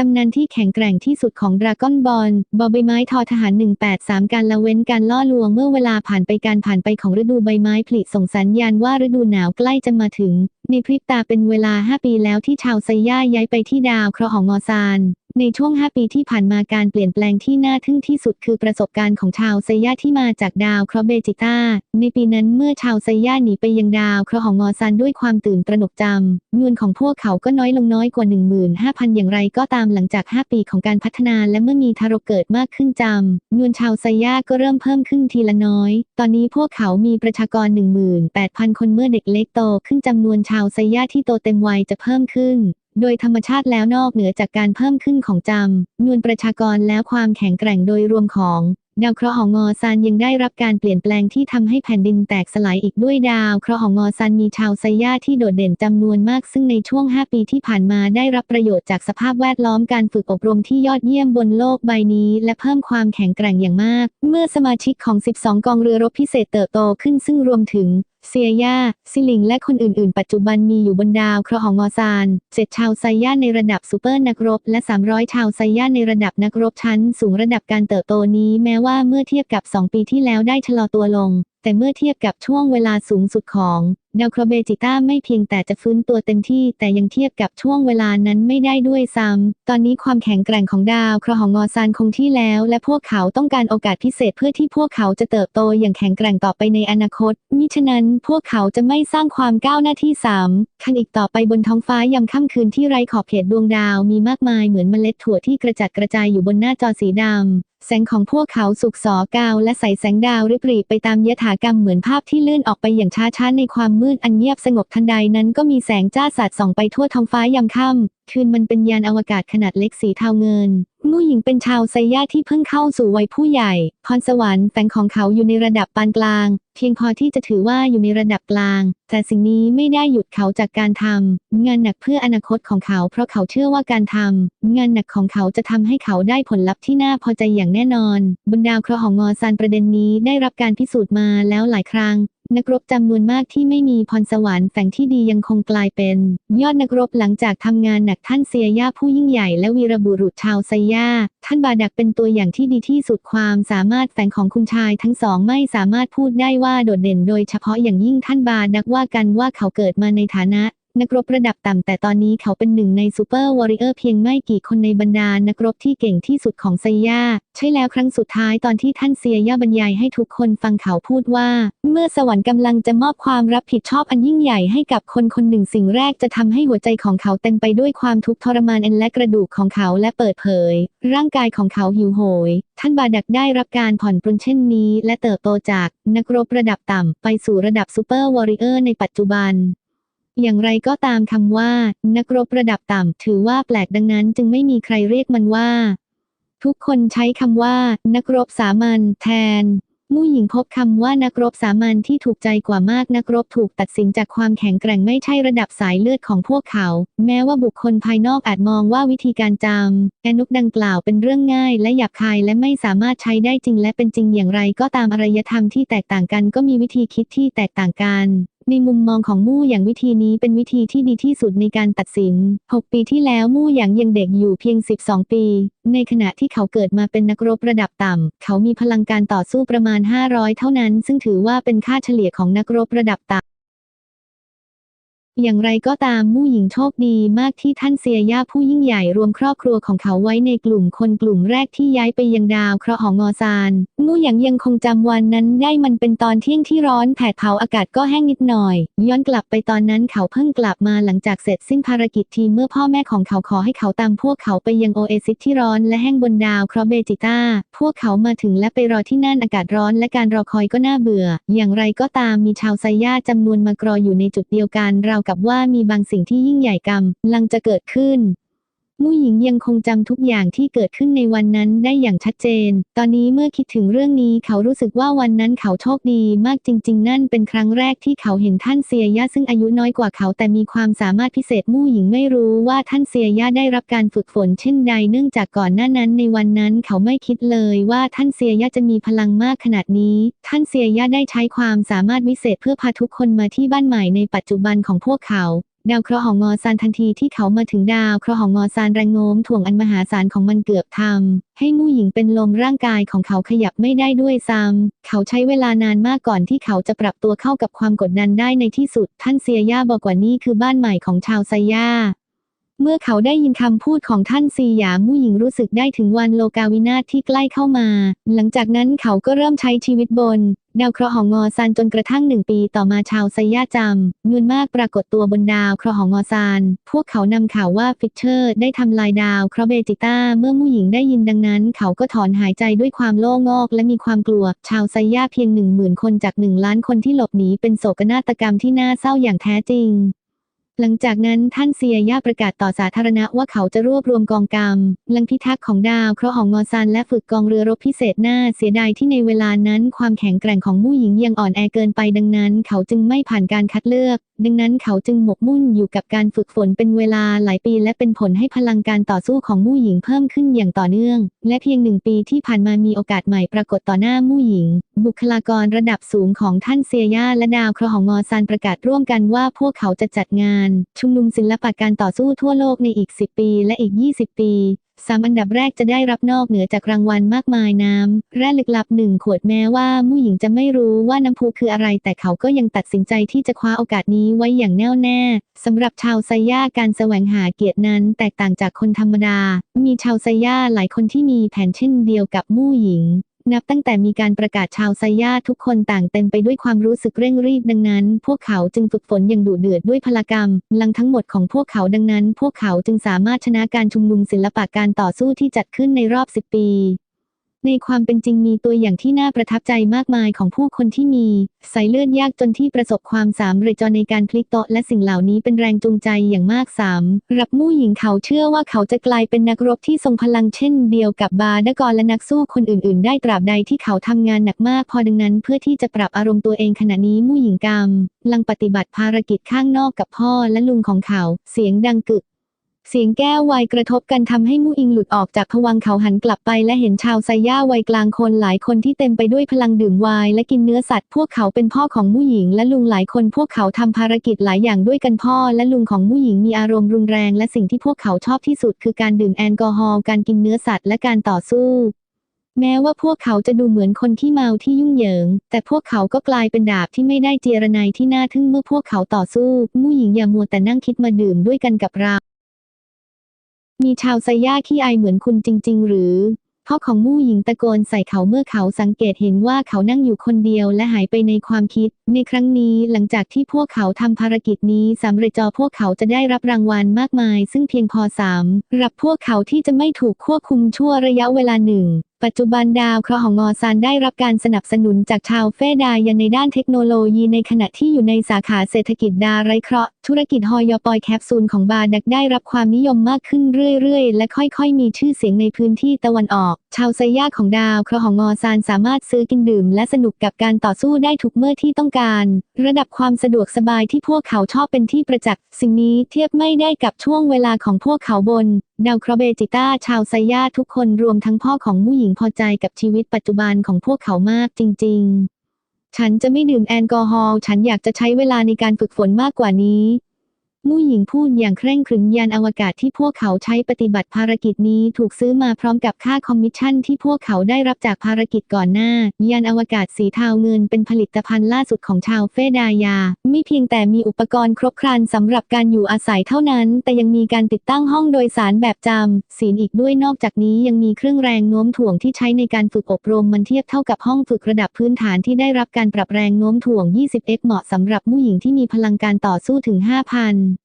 ตำนานที่แข็งแกร่งที่สุดของดราก้อนบอลบอใบไม้ทอทหาร 183 การละเว้นการล่อลวงเมื่อเวลาผ่านไปการผ่านไปของฤดูใบไม้ผลิส่งสัญญาณว่าฤดูหนาวใกล้จะมาถึง ในพริบตาเป็นเวลา 5 ปีแล้วที่ชาวไซย่าย้ายไปที่ดาวเคราะห์ของงอซาน ในช่วง 5 ปีที่ผ่านมาการเปลี่ยนแปลงที่น่าทึ่งที่สุดคือประสบการณ์ของชาวไซย่าที่มาจากดาวเคราะห์เบจิต้า ในปีนั้นเมื่อชาวไซย่าหนีไปยังดาวเคราะห์ของงอซานด้วยความตื่นตระหนกจำเงินของพวกเขาก็น้อยลงน้อยกว่า 15,000 อย่างไรก็ตามหลังจาก 5 ปีของการพัฒนาและเมื่อมีทารกเกิดมากขึ้นจำเงินชาวไซย่าก็เริ่มเพิ่มขึ้นทีละน้อย ตอนนี้พวกเขามีประชากร 18,000 คนเมื่อเด็กเล็กโตขึ้นจำนวนชาวไซย่าที่โตเต็มวัยจะเพิ่มขึ้น โดยธรรมชาติแล้วนอกเหนือจากการเพิ่มขึ้นของจำนวนประชากรแล้วความแข็งแกร่งโดยรวมของดาวเคราะห์ของงอซานยังได้รับการเปลี่ยนแปลงที่ทำให้แผ่นดินแตกสลายอีกด้วยดาวเคราะห์ของงอซานมีชาวไซย่าที่โดดเด่นจำนวนมากซึ่งในช่วง 5 ปีที่ผ่านมาได้รับประโยชน์จากสภาพแวดล้อมการฝึกอบรมที่ยอดเยี่ยมบนโลกใบนี้ และเพิ่มความแข็งแกร่งอย่างมาก เมื่อสมาชิกของ 12 กองเรือรบพิเศษเติบโตขึ้นซึ่งรวมถึง เซียย่าซิลิง และคนอื่นๆ ปัจจุบันมีอยู่บนดาวเคราะห์ของงอซานเจ็ดชาวไซย่าในระดับซูเปอร์นักรบ และ 300 ชาวไซย่าในระดับนักรบชั้น สูงระดับการเติบโตนี้แม้ว่าเมื่อเทียบกับ 2 ปีที่แล้วได้ชะลอตัวลง แต่เมื่อเทียบกับช่วงเวลาสูงสุดของ ดาวเคราะห์เบจิต้าไม่เพียงแต่จะฟื้นตัวเต็มที่แต่ยังเทียบกับช่วงเวลานั้นไม่ได้ด้วยซ้ำ ตอนนี้ความแข็งแกร่งของดาวเคราะห์ของงอซานคงที่แล้ว และพวกเขาต้องการโอกาสพิเศษเพื่อที่พวกเขาจะเติบโตอย่างแข็งแกร่งต่อไปในอนาคต มิฉะนั้นพวกเขาจะไม่สร้างความก้าวหน้าที่สามคันอีกต่อไปบนท้องฟ้ายามค่ำคืนที่ไร้ขอบเขตดวงดาวมีมากมายเหมือนเมล็ดถั่วที่กระจัดกระจายอยู่บนหน้าจอสีดำแสงของพวกเขาสุกสอกาวและใสแสงดาวริบหรี่ไปตามยถากรรมเหมือนภาพที่เลื่อนออกไปอย่างช้าๆในความมืดอันเงียบสงบทันใดนั้นก็มีแสงจ้าสัดส่องไปทั่วท้องฟ้ายามค่ำคืนมันเป็นยานอวกาศขนาดเล็กสีเทาเงิน มู่หญิงเป็นชาวไซย่าที่เพิ่งเข้าสู่วัยผู้ใหญ่ พรสวรรค์แฝงของเขาอยู่ในระดับปานกลาง เพียงพอที่จะถือว่าอยู่ในระดับกลาง แต่สิ่งนี้ไม่ได้หยุดเขาจากการทำงานหนักเพื่ออนาคตของเขาเพราะเขาเชื่อว่าการทำงานหนักของเขาจะทำให้เขาได้ผลลัพธ์ที่น่าพอใจอย่างแน่นอน บนดาวเคราะห์ของงอซานประเด็นนี้ได้รับการพิสูจน์มาแล้วหลายครั้ง นักรบจำนวนมากที่ไม่มีพรสวรรค์แฝงที่ดียังคงกลายเป็น ยอดนักรบหลังจากทำงานหนักท่านเซียย่าผู้ยิ่งใหญ่และวีรบุรุษชาวไซย่า ท่านบาดักเป็นตัวอย่างที่ดีที่สุดความสามารถแฝงของคุณชายทั้งสองไม่สามารถพูดได้ว่าโดดเด่นโดยเฉพาะอย่างยิ่งท่านบาดักว่ากันว่าเขาเกิดมาในฐานะ นักรบระดับต่ำแต่ตอนนี้เขาเป็นหนึ่งในซูเปอร์วอริเออร์เพียงไม่กี่คนในบรรดานักรบที่เก่งที่สุดของไซย่า ใช่แล้วครั้งสุดท้ายตอนที่ท่านเซียย่าบรรยายให้ทุกคนฟังเขาพูดว่า เมื่อสวรรค์กำลังจะมอบความรับผิดชอบอันยิ่งใหญ่ให้กับคนคนหนึ่งสิ่งแรกจะทำให้หัวใจของเขาเต็มไปด้วยความทุกข์ทรมานอันและกระดูกของเขาและเปิดเผย ร่างกายของเขาหิวโหย ท่านบาดักได้รับการผ่อนปรนเช่นนี้ และเติบโตจากนักรบระดับต่ำไปสู่ระดับซูเปอร์วอริเออร์ในปัจจุบัน อย่างไรก็ตามคำว่า นักรบระดับต่ำถือว่าแปลกดังนั้นจึงไม่มีใครเรียกมันว่า ทุกคนใช้คำว่า นักรบสามัญแทน มู่หญิงพบคำว่านักรบสามัญที่ถูกใจกว่ามากนักรบถูกตัดสินจากความแข็งแกร่งไม่ใช่ระดับสายเลือดของพวกเขา แม้ว่าบุคคลภายนอกอาจมองว่าวิธีการจำแอนุกดังกล่าวเป็นเรื่องง่าย และหยาบคายและไม่สามารถใช้ได้จริงและเป็นจริงอย่างไรก็ตามอารยธรรมที่แตกต่างกันก็มีวิธีคิดที่แตกต่างกัน ในมุมมองของมู่อย่างวิธีนี้เป็นวิธีที่ดีที่สุดในการตัดสิน 6 ปีที่แล้วมู่อย่างยังเด็กอยู่เพียง 12 ปี ในขณะที่เขาเกิดมาเป็นนักรบระดับต่ำ เขามีพลังการต่อสู้ประมาณ 500 เท่านั้น ซึ่งถือว่าเป็นค่าเฉลี่ยของนักรบระดับต่ำ อย่างไรก็ตามมู่หญิงโชคดีมากที่ท่านเซียย่าผู้ยิ่งใหญ่รวมครอบครัวของเขาไว้ในกลุ่มคนกลุ่มแรกที่ย้ายไปยังดาวเคราะห์ของงอซานมู่หยางยังคงจำวันนั้นได้มันเป็นตอนเที่ยงที่ร้อนแผดเผาอากาศก็แห้งนิดหน่อย ย้อนกลับไปตอนนั้นเขาเพิ่งกลับมาหลังจากเสร็จสิ้นภารกิจทีเมื่อพ่อแม่ของเขาขอให้เขาตามพวกเขาไปยังโอเอซิสที่ร้อนและแห้งบนดาวเคราะห์เบจิต้าพวกเขามาถึงและไปรอที่นั่นอากาศร้อน และการรอคอยก็น่าเบื่อ อย่างไรก็ตามมีชาวไซย่าจำนวนมากรออยู่ในจุดเดียวกันเรากับว่ามีบางสิ่งที่ยิ่งใหญ่กำลังจะเกิดขึ้น มู่หญิงยังคงจำทุกอย่างที่เกิดขึ้นในวันนั้นได้อย่างชัดเจน ตอนนี้เมื่อคิดถึงเรื่องนี้เขารู้สึกว่าวันนั้นเขาโชคดีมากจริง ๆ นั่นเป็นครั้งแรกที่เขาเห็นท่านเซียย่าซึ่งอายุน้อยกว่าเขาแต่มีความสามารถพิเศษมู่หญิงไม่รู้ว่าท่านเซียย่าได้รับการฝึกฝนเช่นใดเนื่องจากก่อนหน้านั้นในวันนั้นเขาไม่คิดเลยว่าท่านเซียย่าจะมีพลังมากขนาดนี้ ท่านเซียย่าได้ใช้ความสามารถวิเศษเพื่อพาทุกคนมาที่บ้านใหม่ในปัจจุบันของพวกเขา ดาวเคราะห์ของงอซานทันทีที่เขามาถึงดาวเคราะห์ของงอซานแรงโน้มถ่วงอันมหาศาลของมันเกือบทำให้มู่หญิงเป็นลมร่างกายของเขาขยับไม่ได้ด้วยซ้ำเขาใช้เวลานานมากก่อนที่เขาจะปรับตัวเข้ากับความกดดันได้ในที่สุด ท่านเซียย่าบอกว่านี่คือบ้านใหม่ของชาวไซย่า เมื่อเขาได้ยินคำพูดของท่านซีหยามู่หญิงรู้สึกได้ถึงวันโลกาวินาศที่ใกล้เข้ามา หลังจากนั้นเขาก็เริ่มใช้ชีวิตบน ดาวเคราะห์ของงอซานจนกระทั่งหนึ่งปีต่อมาชาวไซย่าจำเงินมากปรากฏตัวบนดาวเคราะห์ของงอซาน พวกเขานำข่าวว่าฟิชเชอร์ได้ทำลายดาวเคราะห์เบจิต้า เมื่อมู่หญิงได้ยินดังนั้น เขาก็ถอนหายใจด้วยความโล่งอกและมีความกลัว ชาวไซย่าเพียงหนึ่งหมื่นคนจากหนึ่งล้านคนที่หลบหนีเป็นโศกนาฏกรรมที่น่าเศร้าอย่างแท้จริง หลังจากนั้นท่านเซียย่าประกาศต่อสาธารณะว่าเขาจะรวบรวมกองกำลังพิทักษ์ของดาวเคราะห์ของงอซันและฝึกกองเรือรบพิเศษหน้าเสียดายที่ในเวลานั้นความแข็งแกร่งของมู่หญิงยังอ่อนแอเกินไปดังนั้น เขาจึงไม่ผ่านการคัดเลือก ดังนั้นเขาจึงหมกมุ่นอยู่กับการฝึกฝนเป็นเวลาหลายปี และเป็นผลให้พลังการต่อสู้ของมู่หญิงเพิ่มขึ้นอย่างต่อเนื่อง และเพียงหนึ่งปีที่ผ่านมามีโอกาสใหม่ปรากฏต่อหน้ามู่หญิง บุคลากรระดับสูงของท่านเซียย่าและดาวเคราะห์ของงอซันประกาศร่วมกันว่าพวกเขาจะจัดงานชุมนุมศิลปะการต่อสู้ทั่วโลกในอีก 10 ปีและอีก 20 ปีสามอันดับแรกจะได้รับนอกเหนือจากรางวัลมากมายน้ำแร่ลึกลับหนึ่งขวดแม้ว่ามู่หญิงจะไม่รู้ว่าน้ำพุคืออะไร แต่เขาก็ยังตัดสินใจที่จะคว้าโอกาสนี้ไว้อย่างแน่วแน่สำหรับชาวไซย่าการแสวงหาเกียรตินั้น แตกต่างจากคนธรรมดา มีชาวไซย่าหลายคนที่มีแผนเช่นเดียวกับมู่หญิง นับตั้งแต่มีการประกาศชาวไซย่าทุกคนต่างเต็มไปด้วยความรู้สึกเร่งรีบดังนั้น พวกเขาจึงฝึกฝนอย่างดุเดือดด้วยพลกรรมลังทั้งหมดของพวกเขาดังนั้น พวกเขาจึงสามารถชนะการชุมนุมศิลปะการต่อสู้ที่จัดขึ้นในรอบ 10 ปี ในความเป็นจริงมีตัวอย่างที่น่าประทับใจมากมายของผู้คนที่มีสายเลือดยากจนที่ประสบความสำเร็จในการพลิกโตะและสิ่งเหล่านี้เป็นแรงจูงใจอย่างมากสามรับมู่หญิงเขาเชื่อว่าเขาจะกลายเป็นนักรบที่ทรงพลังเช่นเดียวกับบาดกรและนักสู้คนอื่น ๆ ได้ตราบใดที่เขาทำงานหนักมากพอดังนั้น เพื่อที่จะปรับอารมณ์ตัวเองขณะนี้มู่หญิงกรรมลังปฏิบัติภารกิจข้างนอกกับพ่อและลุงของเขา เสียงดังกึก เสียงแก้วไวายกระทบกันทำให้มู่อิงหลุดออกจากผวังเขาหันกลับไปและเห็นชาวไซย่าวัยกลางคนหลายคนที่เต็มไปด้วยพลังดื่มไวน์และกินเนื้อสัตว์พวกเขาเป็นพ่อของมู่หญิงและลุงหลายคนพวกเขาทำภารกิจหลายอย่างด้วยกันพ่อและลุงของมู่หญิงมีอารมณ์รุนแรง และสิ่งที่พวกเขาชอบที่สุดคือการดื่มแอลกอฮอล์การกินเนื้อสัตว์และการต่อสู้แม้ว่าพวกเขาจะดูเหมือนคนที่เมาที่ยุ่งเหยิง แต่พวกเขาก็กลายเป็นดาบที่ไม่ได้เจรไนายที่น่าทึ่งเมื่อพวกเขาต่อสู้ มู่หญิงอย่ามัวแต่นั่งคิดมาดื่มด้วยกันกับเรา มีชาวไซย่าขี้อายเหมือนคุณจริง ๆ หรือพ่อของมู่หญิงตะโกนใส่เขาเมื่อเขาสังเกตเห็นว่าเขานั่งอยู่คนเดียวและหายไปในความคิด ในครั้งนี้หลังจากที่พวกเขาทำภารกิจนี้สำเร็จจอพวกเขาจะได้รับรางวัลมากมาย ซึ่งเพียงพอสามรับพวกเขาที่จะไม่ถูกควบคุมชั่วระยะเวลาหนึ่งปัจจุบันดาวเคราะห์ของงอซานได้รับการสนับสนุนจากชาวเฟดายันในด้านเทคโนโลยีในขณะที่อยู่ในสาขาเศรษฐกิจดาไรเคราะห์ธุรกิจฮอยอปอยแคปซูลของบาดักได้รับความนิยมมากขึ้นเรื่อยๆ และค่อยๆ มีชื่อเสียงในพื้นที่ตะวันออก ชาวไซยาของดาวเคราะห์ของงอซานสามารถซื้อกินดื่ม และสนุกกับการต่อสู้ได้ทุกเมื่อที่ต้องการ ระดับความสะดวกสบายที่พวกเขาชอบเป็นที่ประจักษ์สิ่งนี้เทียบไม่ได้กับช่วงเวลาของพวกเขาบน ดาวเคราะห์เบจิต้าชาวไซย่าทุกคนรวมทั้งพ่อของผู้หญิงพอใจกับชีวิตปัจจุบันของพวกเขามากจริง ๆ ฉันจะไม่ดื่มแอลกอฮอล์ ฉันอยากจะใช้เวลาในการฝึกฝนมากกว่านี้ มู่หญิงพูดอย่างเคร่งครึมยานอวกาศที่พวกเขาใช้ปฏิบัติภารกิจนี้ถูกซื้อมาพร้อมกับค่าคอมมิชชั่นที่พวกเขาได้รับจากภารกิจก่อนหน้า ยานอวกาศสีเทาเงินเป็นผลิตภัณฑ์ล่าสุดของชาวเฟดายา ไม่เพียงแต่มีอุปกรณ์ครบครันสำหรับการอยู่อาศัยเท่านั้น แต่ยังมีการติดตั้งห้องโดยสารแบบจำศีลอีกด้วยนอกจากนี้ยังมีเครื่องแรงโน้มถ่วงที่ใช้ในการฝึกอบรมมันเทียบเท่ากับห้องฝึกระดับพื้นฐานที่ได้รับการปรับแรงโน้มถ่วง 20x เหมาะสำหรับผู้หญิงที่มีพลังการต่อสู้ถึง 5,000